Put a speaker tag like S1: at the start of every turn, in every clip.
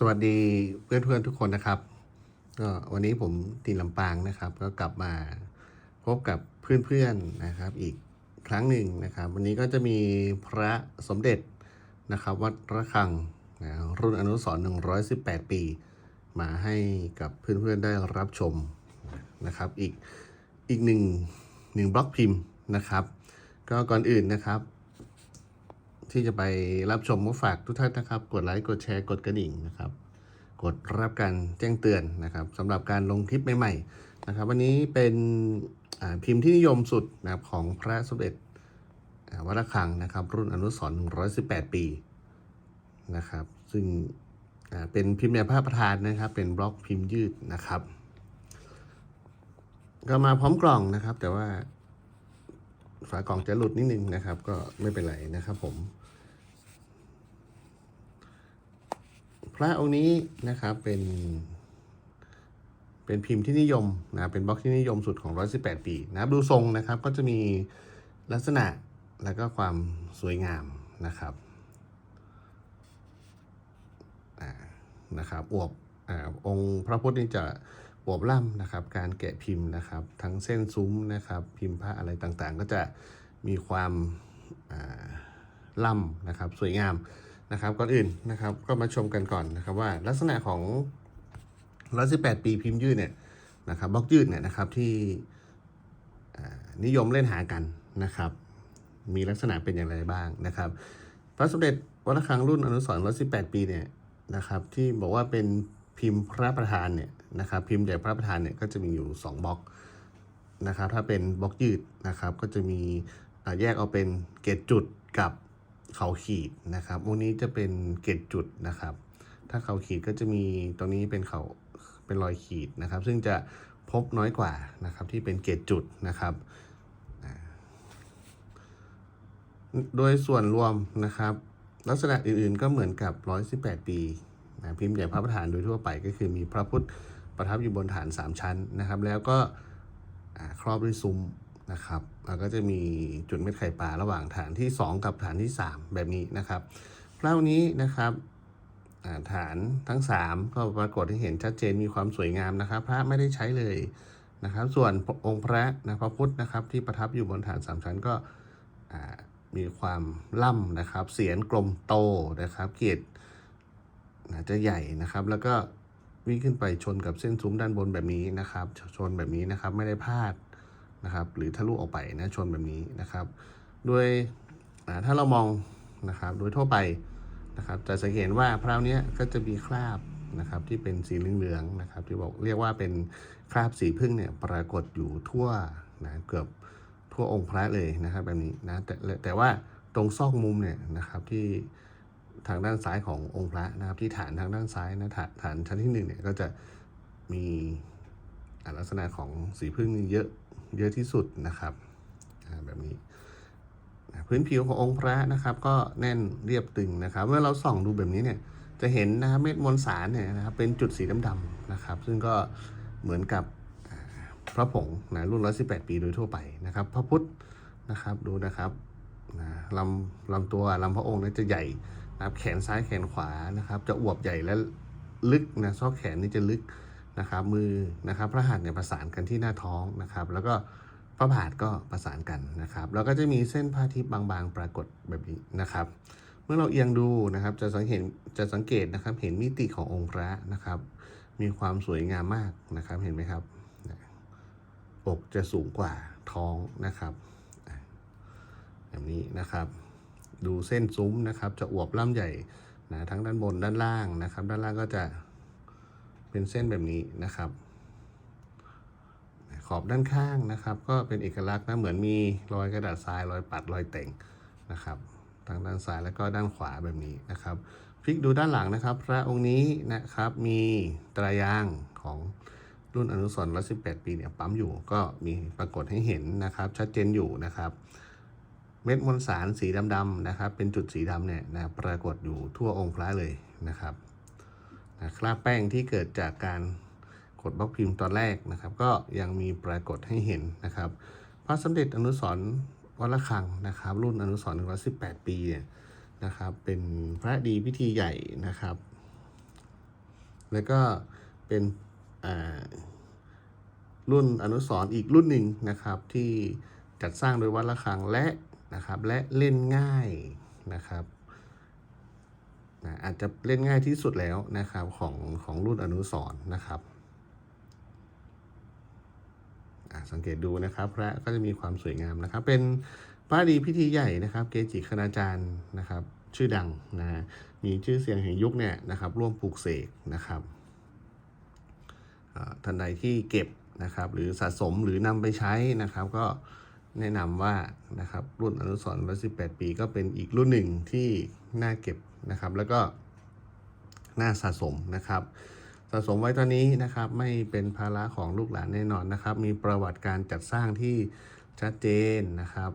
S1: สวัสดีเพื่อนๆทุกคนนะครับก็วันนี้ผมตีนลำปางนะครับ ก็กลับมาพบกับเพื่อนๆนะครับ อีกครั้งหนึ่งนะครับ วันนี้ก็จะมีพระสมเด็จนะครับ วัดระฆังนะรุ่นอนุสรณ์118 ปี มาให้กับเพื่อนๆได้รับชมนะครับ อีกอีกหนึ่งหนึ่งบล็อกพิมพ์นะครับ ก็ก่อนอื่นนะครับ ที่จะไปรับชมก็ฝากทุกท่านนะครับ กดไลค์กดแชร์กดกระดิ่งนะครับ กดรับการแจ้งเตือนนะครับสำหรับการลงคลิปใหม่ๆนะครับ วันนี้เป็นพิมพ์ที่นิยมสุดนะครับของพระสมเด็จวัดระฆังนะครับ รุ่นอนุสรณ์118 ปีนะครับ ซึ่งเป็นพิมพ์แบบภาพประธานนะครับ เป็นบล็อกพิมพ์ยืดนะครับ ก็มาพร้อมกล่องนะครับ แต่ว่าฝากล่องจะหลุดนิดนึงนะครับ ก็ไม่เป็นไรนะครับผม พระองค์นี้นะครับเป็นเป็นพิมพ์ที่นิยมนะเป็นบล็อกที่นิยมสุดของ 118 ปีนะดูทรงนะครับก็จะมีลักษณะและก็ความสวยงามนะครับนะครับอวบอองค์พระพุทธนี่จะอวบล่ำนะครับ การแกะพิมพ์นะครับ ทั้งเส้นซุ้มนะครับ พิมพ์พระอะไรต่างๆ ก็จะมีความล่ำนะครับ สวยงาม นะครับก่อนอื่นนะครับก็มาชมกันก่อนนะครับว่าลักษณะของ118ปีพิมพ์ยืดเนี่ยนะครับบล็อกยืดเนี่ยนะครับที่นิยมเล่นหากันนะครับ มีลักษณะเป็นอย่างไรบ้างนะครับ พระสมเด็จวัดระฆังรุ่นอนุสรณ์118ปีเนี่ยนะครับที่บอกว่าเป็นพิมพ์พระประธานเนี่ยนะครับพิมพ์ใหญ่พระประธานเนี่ยก็จะมีอยู่ 2บล็อกนะครับถ้าเป็นบล็อกยืดนะครับก็จะมีแยกเอาเป็นเกจจุดกับ เขาขีดนะครับวงนี้จะเป็นเกจจุดนะครับ ถ้าเขาขีดก็จะมีตรงนี้เป็นเขาเป็นรอยขีดนะครับ ซึ่งจะพบน้อยกว่านะครับที่เป็นเกจจุดนะครับ โดยส่วนรวมนะครับ ลักษณะอื่นๆก็เหมือนกับ 118 ปีนะพิมพ์ใหญ่พระประธานโดยทั่วไปก็คือมีพระพุทธประทับอยู่บนฐาน 3 ชั้นนะครับ แล้วก็ครอบด้วยซุ้ม นะครับแล้วก็จะมีจุดเม็ดไข่ปลาระหว่างฐานที่ 2 กับฐานที่ 3 แบบนี้นะครับพระองค์นี้นะครับฐานทั้ง 3 ก็ปรากฏให้เห็นชัดเจนมีความสวยงามนะครับ พระไม่ได้ใช้เลยนะครับ ส่วนองค์พระนะพระพุทธนะครับ ที่ประทับอยู่บนฐาน3ชั้นก็มีความล่ำนะครับ เสียงกลมโตนะครับเกียรติจะใหญ่นะครับ แล้วก็วิ่งขึ้นไปชนกับเส้นซุ้มด้านบนแบบนี้นะครับ ชนแบบนี้นะครับไม่ได้พลาด นะครับ หรือทะลุออกไปนะชนแบบนี้นะครับโดยอ่าถ้าเรามองนะครับโดยทั่วไปนะครับจะสังเกตว่าพราวเนี้ยก็จะมีคราบนะครับที่เป็นสีเหลืองๆนะครับ ที่บอกเรียกว่าเป็นคราบสีพึ่งเนี่ยปรากฏอยู่ทั่วนะเกือบทั่วองค์พระเลยนะครับแบบนี้นะแต่แต่ว่าตรงซอกมุมเนี่ยนะครับที่ทางด้านซ้ายขององค์พระนะครับที่ฐานทางด้านซ้ายนะฐานฐานชั้นที่หนึ่งเนี่ยก็จะมีลักษณะของสีพึ่งนี่เยอะ เยอะที่สุดนะครับแบบนี้พื้นผิวขององค์พระนะครับ ก็แน่นเรียบตึงนะครับ เมื่อเราส่องดูแบบนี้เนี่ยจะเห็นนะครับเม็ดมวลสารเนี่ยนะครับเป็นจุดสีดำๆนะครับ ซึ่งก็เหมือนกับพระผงนะรุ่น118ปีโดยทั่วไปนะครับ พระพุทธนะครับดูนะครับนะลำลำตัวลำพระองค์นั้จะใหญ่นะครับแขนซ้ายแขนขวานะครับ จะอวบใหญ่และลึกนะซอกแขนนี่จะลึก นะครับมือนะครับพระหัตถ์เนี่ยประสานกันที่หน้าท้องนะครับ แล้วก็พระบาทก็ประสานกันนะครับ แล้วก็จะมีเส้นผ้าทิพย์บางๆ ปรากฏแบบนี้นะครับ เมื่อเราเอียงดูนะครับจะสังเกตจะสังเกตนะครับเห็นมิติขององค์พระนะครับ มีความสวยงามมากนะครับเห็นไหมครับอกจะสูงกว่าท้องนะครับแบบนี้นะครับ ดูเส้นซุ้มนะครับ จะอวบล่ำใหญ่นะทั้งด้านบนด้านล่างนะครับ ด้านล่างก็จะ เป็นเส้นแบบนี้นะครับขอบด้านข้างนะครับ ก็เป็นเอกลักษณ์นะเหมือนมีรอยกระดาษทรายรอยปัดรอยแต่งนะครับทางด้านซ้ายแล้วก็ด้านขวาแบบนี้นะครับพลิกดูด้านหลังนะครับ พระองค์นี้นะครับมีตรายางของรุ่นอนุสรณ์118 ปีเนี่ยปั๊มอยู่ก็มีปรากฏให้เห็นนะครับ ชัดเจนอยู่นะครับ เม็ดมวลสารสีดำๆนะครับ เป็นจุดสีดำเนี่ยนะปรากฏอยู่ทั่วองค์พระเลยนะครับ นะคราบแป้งที่เกิดจากการกดบล็อกพิมพ์ตอนแรกนะครับ ก็ยังมีปรากฏให้เห็นนะครับพระสมเด็จอนุสร์วัดระฆังนะครับ รุ่นอนุสรณ์118ปีเนี่ยนะครับ เป็นพระดีพิธีใหญ่นะครับ แล้วก็เป็นรุ่นอนุสร์อีกรุ่นหนึ่งนะครับ ที่จัดสร้างโดยวัดระฆังและนะครับ และเล่นง่ายนะครับ นะอาจจะเล่นง่ายที่สุดแล้วนะครับของของรุ่นอนุสรนะครับสังเกตดูนะครับพระก็จะมีความสวยงามนะครับ เป็นพระดีพิธีใหญ่นะครับ เกจิคณาจารย์นะครับ ชื่อดังนะมีชื่อเสียงแห่งยุคเนี่ยนะครับ ร่วมปลูกเสกนะครับท่านใดที่เก็บนะครับ หรือสะสมหรือนำไปใช้นะครับ ก็ แนะนำว่านะครับรุ่นอนุสรณ์118ปีก็เป็นอีกรุ่นหนึ่งที่น่าเก็บนะครับ แล้วก็น่าสะสมนะครับ สะสมไว้ตอนนี้นะครับไม่เป็นภาระของลูกหลานแน่นอนนะครับ มีประวัติการจัดสร้างที่ชัดเจนนะครับ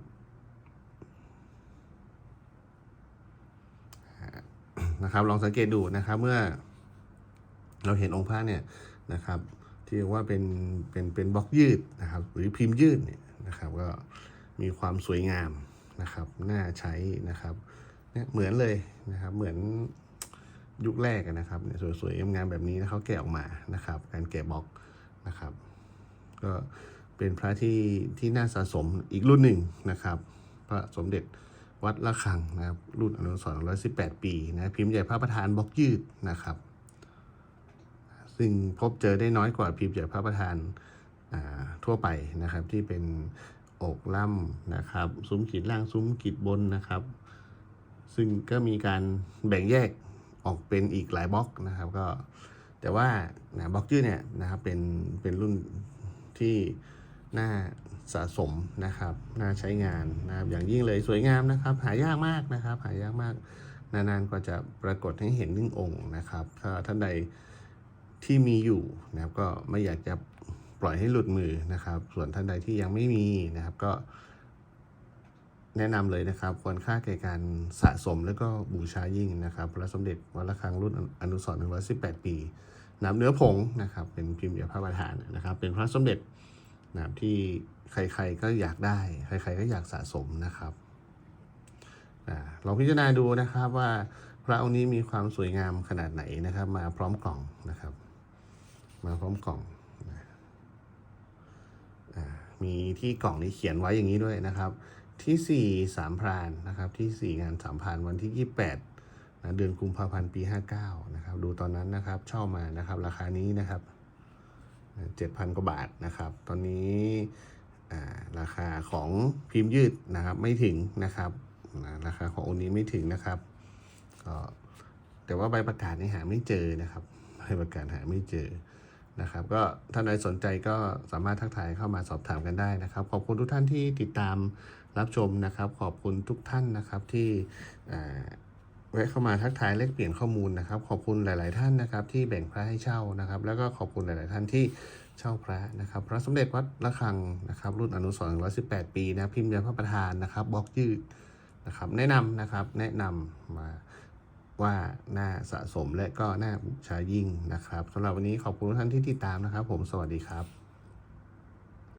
S1: นะครับลองสังเกตดูนะครับเมื่อเราเห็นองค์พระเนี่ยนะครับ ที่ว่าเป็นเป็นเป็นบล็อกยืดนะครับ หรือพิมพ์ยืดเนี่ย นะครับ ก็มีความสวยงามนะครับ น่าใช้นะครับเนี่ยเหมือนเลยนะครับ เหมือนยุคแรกนะครับเนี่ยสวยๆงามแบบนี้นะเขาแกะออกมานะครับ การแกะบล็อกนะครับ ก็เป็นพระที่ที่น่าสะสมอีกรุ่นหนึ่งนะครับ พระสมเด็จวัดละคังนะครับ รุ่นอนุสรณ์118 ปีนะพิมพ์ใหญ่พระประธานบล็อกยืดนะครับ ซึ่งพบเจอได้น้อยกว่าพิมพ์ใหญ่พระประธาน ทั่วไปนะครับที่เป็นอกล่ำนะครับ ซุ้มขีดล่างซุ้มขีดบนนะครับ ซึ่งก็มีการแบ่งแยกออกเป็นอีกหลายบล็อกนะครับก็แต่ว่านะบล็อกยืดเนี่ยนะครับเป็นเป็นรุ่นที่น่าสะสมนะครับน่าใช้งานนะครับอย่างยิ่งเลยสวยงามนะครับ หายากมากนะครับ หายากมากนานๆก็จะปรากฏให้เห็นหนึ่งองค์นะครับ ถ้าท่านใดที่มีอยู่นะครับก็ไม่อยากจะ ปล่อยให้หลุดมือนะครับ ส่วนท่านใดที่ยังไม่มีนะครับก็ แนะนำเลยนะครับ ควรค่าแก่การสะสมแล้วก็บูชายิ่งนะครับพระสมเด็จวัดระฆังรุ่นอนุสรณ์118 ปีน้ำเนื้อผงนะครับ เป็นพิมพ์เดียวพระประธานนะครับ เป็นพระสมเด็จนะครับที่ใครๆก็อยากได้ ใครๆก็อยากสะสมนะครับลองพิจารณาดูนะครับว่าพระองค์นี้มีความสวยงามขนาดไหนนะครับ มาพร้อมกล่องนะครับ มาพร้อมกล่อง มีที่กล่องนี้เขียนไว้อย่างนี้ด้วยนะครับ ที่ 4 สามพรานนะครับ ที่ 4 งานสามพรานวันที่ 28นะเดือนกุมภาพันธ์ปี 59 นะครับ ดูตอนนั้นนะครับเช่ามานะครับ ราคานี้นะครับ 7,000 กว่าบาทนะครับ ตอนนี้ราคาของพิมพ์ยืดนะครับไม่ถึงนะครับนะราคาขององค์นี้ไม่ถึงนะครับก็แต่ว่าใบประกาศนี่หาไม่เจอนะครับใบประกาศหาไม่เจอ นะครับก็ท่านใดสนใจก็สามารถทักทายเข้ามาสอบถามกันได้นะครับ ขอบคุณทุกท่านที่ติดตามรับชมนะครับ ขอบคุณทุกท่านนะครับที่แวะเข้ามาทักทายแลกเปลี่ยนข้อมูลนะครับ ขอบคุณหลาย ๆ ท่านนะครับที่แบ่งพระให้เช่านะครับ แล้วก็ขอบคุณหลาย ๆ ท่านที่เช่าพระนะครับ พระสมเด็จวัดระฆังนะครับ รุ่นอนุสรณ์118 ปีนะพิมพ์ยาพระประธานนะครับบล็อกยืดนะครับ แนะนำนะครับแนะนำมา ว่าน่าสะสมและก็น่าบูชายิ่งนะครับสำหรับวันนี้ขอบคุณทุกท่านที่ติดตามนะครับ ผมสวัสดีครับ